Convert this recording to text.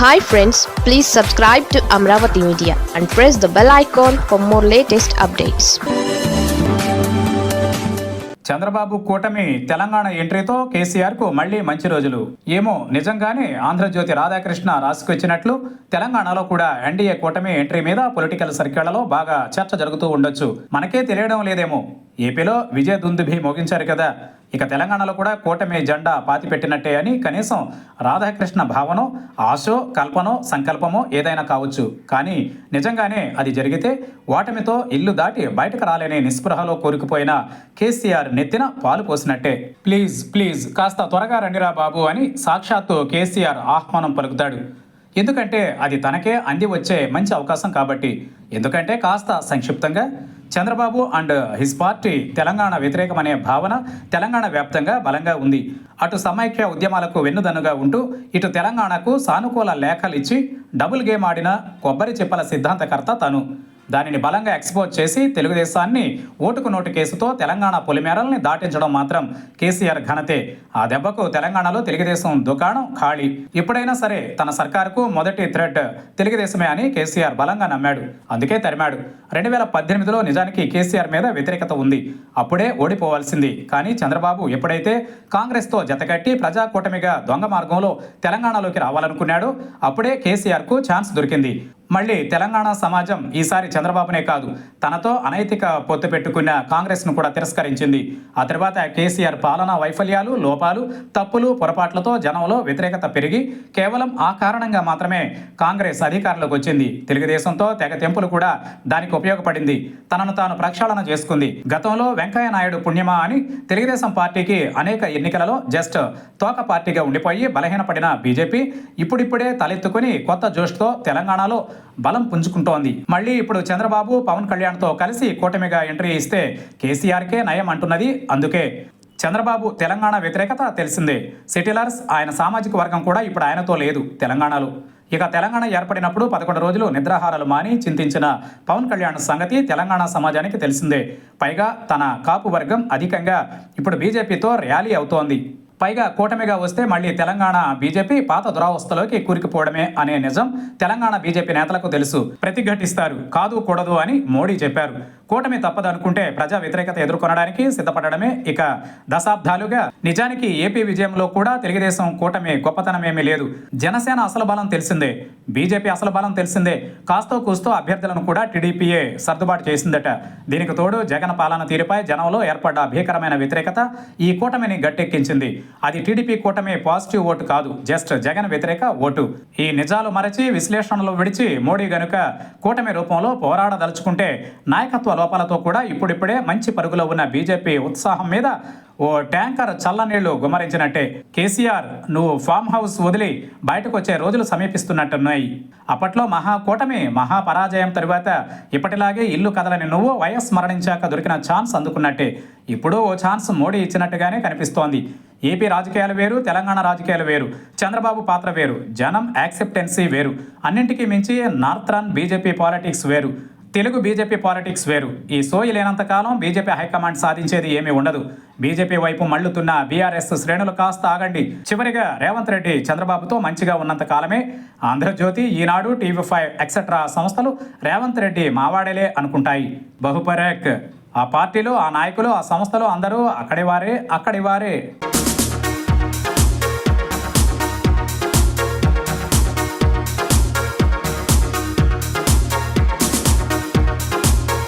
Hi friends please subscribe to Amaravati media and press the bell icon for more latest updates Chandrababu కూటమి తెలంగాణ ఎంట్రీతో కేసీఆర్కు మళ్ళీ మంచి రోజులు. ఏమో నిజంగానే ఆంధ్రజ్యోతి రాధాకృష్ణ రాసుకొచ్చినట్లు తెలంగాణలో కూడా ఎన్డీఏ కూటమి ఎంట్రీ మీద పొలిటికల్ సర్కిళ్ళలో బాగా చర్చ జరుగుతూ ఉండొచ్చు. మనకే తెలియడం లేదేమో. ఏపీలో విజయ దుందుభి మోగించారు కదా. ఇక తెలంగాణలో కూడా కూటమి జెండా పాతిపెట్టినట్టే అని కనీసం రాధాకృష్ణ భావనో ఆశో కల్పనో సంకల్పమో ఏదైనా కావచ్చు. కానీ నిజంగానే అది జరిగితే ఓటమితో ఇల్లు దాటి బయటకు రాలేని నిస్పృహలో కోరుకుపోయిన కేసీఆర్ నెత్తిన పాలు పోసినట్టే. ప్లీజ్ ప్లీజ్ కాస్త త్వరగా రండిరా బాబు అని సాక్షాత్తు కేసీఆర్ ఆహ్వానం పలుకుతాడు. ఎందుకంటే అది తనకే అంది వచ్చే మంచి అవకాశం కాబట్టి. ఎందుకంటే కాస్త సంక్షిప్తంగా Chandrababu and his party Telangana వ్యతిరేకమనే భావన తెలంగాణ వ్యాప్తంగా బలంగా ఉంది. అటు సమైక్య ఉద్యమాలకు వెన్నుదన్నుగా ఉంటూ ఇటు తెలంగాణకు సానుకూల లేఖలిచ్చి డబుల్ గేమ్ ఆడిన కొబ్బరి చెప్పల సిద్ధాంతకర్త తను. దానిని బలంగా ఎక్స్పోజ్ చేసి తెలుగుదేశాన్ని ఓటుకు నోటు కేసుతో తెలంగాణ పొలిమేరల్ని దాటించడం మాత్రం కేసీఆర్ ఘనతే. ఆ దెబ్బకు తెలంగాణలో తెలుగుదేశం దుకాణం ఖాళీ. ఎప్పుడైనా సరే తన సర్కారుకు మొదటి థ్రెడ్ తెలుగుదేశమే అని కేసీఆర్ బలంగా నమ్మాడు. అందుకే తరిమాడు. రెండు వేల పద్దెనిమిదిలో నిజానికి కేసీఆర్ మీద వ్యతిరేకత ఉంది. అప్పుడే ఓడిపోవాల్సింది. కానీ చంద్రబాబు ఎప్పుడైతే కాంగ్రెస్తో జతకట్టి ప్రజాకూటమిగా దొంగ మార్గంలో తెలంగాణలోకి రావాలనుకున్నాడో అప్పుడే కేసీఆర్కు ఛాన్స్ దొరికింది. మళ్ళీ తెలంగాణ సమాజం ఈసారి చంద్రబాబునే కాదు తనతో అనైతిక పొత్తు పెట్టుకున్న కాంగ్రెస్ను కూడా తిరస్కరించింది. ఆ తర్వాత కేసీఆర్ పాలనా వైఫల్యాలు లోపాలు తప్పులు పొరపాట్లతో జనంలో వ్యతిరేకత పెరిగి కేవలం ఆ కారణంగా మాత్రమే కాంగ్రెస్ అధికారంలోకి వచ్చింది. తెలుగుదేశంతో తెగ తెంపులు కూడా దానికి ఉపయోగపడింది. తనను తాను ప్రక్షాళన చేసుకుంది. గతంలో వెంకయ్య నాయుడు పుణ్యమా అని తెలుగుదేశం పార్టీకి అనేక ఎన్నికలలో జస్ట్ తోక పార్టీగా ఉండిపోయి బలహీనపడిన బీజేపీ ఇప్పుడిప్పుడే తలెత్తుకుని కొత్త జోష్తో తెలంగాణలో బలం పుంజుకుంటోంది. మళ్ళీ ఇప్పుడు చంద్రబాబు పవన్ కళ్యాణ్తో కలిసి కూటమిగా ఎంట్రీ ఇస్తే కేసీఆర్కే నయం అంటున్నది అందుకే. చంద్రబాబు తెలంగాణ వ్యతిరేకత తెలిసిందే. సెటిలర్స్ ఆయన సామాజిక వర్గం కూడా ఇప్పుడు ఆయనతో లేదు తెలంగాణలో. ఇక తెలంగాణ ఏర్పడినప్పుడు పదకొండు రోజులు నిద్రాహారాలు మాని చింతించిన పవన్ కళ్యాణ్ సంగతి తెలంగాణ సమాజానికి తెలిసిందే. పైగా తన కాపు వర్గం అధికంగా ఇప్పుడు బీజేపీతో ర్యాలీ అవుతోంది. పైగా కూటమిగా వస్తే మళ్ళీ తెలంగాణ బీజేపీ పాత దురావస్థలోకి కూరుకుపోవడమే అనే నిజం తెలంగాణ బీజేపీ నేతలకు తెలుసు. ప్రతిఘటిస్తారు. కాదు కూడదు అని మోడీ చెప్పారు. కూటమి తప్పదనుకుంటే ప్రజా వ్యతిరేకత ఎదుర్కొనడానికి సిద్ధపడడమే ఇక దశాబ్దాలుగా. నిజానికి ఏపీ విజయంలో కూడా తెలుగుదేశం కూటమి గొప్పతనమేమీ లేదు. జనసేన అసలు బలం తెలిసిందే. బీజేపీ అసలు బలం తెలిసిందే. కాస్తో కూస్తో అభ్యర్థులను కూడా టీడీపీఏ సర్దుబాటు చేసిందట. దీనికి తోడు జగన్ పాలన తీరుపై జనంలో ఏర్పడ్డ భీకరమైన వ్యతిరేకత ఈ కూటమిని గట్టెక్కించింది. అది టీడీపీ కూటమి పాజిటివ్ ఓటు కాదు. జస్ట్ జగన్ వ్యతిరేక ఓటు. ఈ నిజాలు మరచి విశ్లేషణలు విడిచి మోడీ గనుక కూటమి రూపంలో పోరాడదలుచుకుంటే నాయకత్వ లోపాలతో కూడా ఇప్పుడిప్పుడే మంచి పరుగులో ఉన్న బీజేపీ ఉత్సాహం మీద ఓ ట్యాంకర్ చల్లనీళ్ళు గుమరించినట్టే కేసీఆర్ నువ్వు ఫామ్ హౌస్ వదిలి బయటకు వచ్చే రోజులు సమీపిస్తున్నట్టున్నాయి. అప్పట్లో మహాకూటమి మహాపరాజయం తరువాత ఇప్పటిలాగే ఇల్లు కదలని నువ్వు వైఎస్ మరణించాక దొరికిన ఛాన్స్ అందుకున్నట్టే. ఇప్పుడు ఓ ఛాన్స్ మోడీ ఇచ్చినట్టుగానే కనిపిస్తోంది. ఏపీ రాజకీయాలు వేరు తెలంగాణ రాజకీయాలు వేరు చంద్రబాబు పాత్ర వేరు జనం యాక్సెప్టెన్సీ వేరు అన్నింటికీ మించి నార్త్రన్ బీజేపీ పాలిటిక్స్ వేరు. తెలుగు బీజేపీ పాలిటిక్స్ వేరు. ఈ సోయి లేనంతకాలం బీజేపీ హైకమాండ్ సాధించేది ఏమీ ఉండదు. బీజేపీ వైపు మళ్ళుతున్న బీఆర్ఎస్ శ్రేణులు కాస్త ఆగండి. చివరిగా రేవంత్ రెడ్డి చంద్రబాబుతో మంచిగా ఉన్నంత కాలమే Andhrajyothi Eenadu TV five etcetera సంస్థలు రేవంత్ రెడ్డి మావాడేలే అనుకుంటాయి. బహుపరేక్. ఆ పార్టీలు ఆ నాయకులు ఆ సంస్థలు అందరూ అక్కడి వారే అక్కడి వారే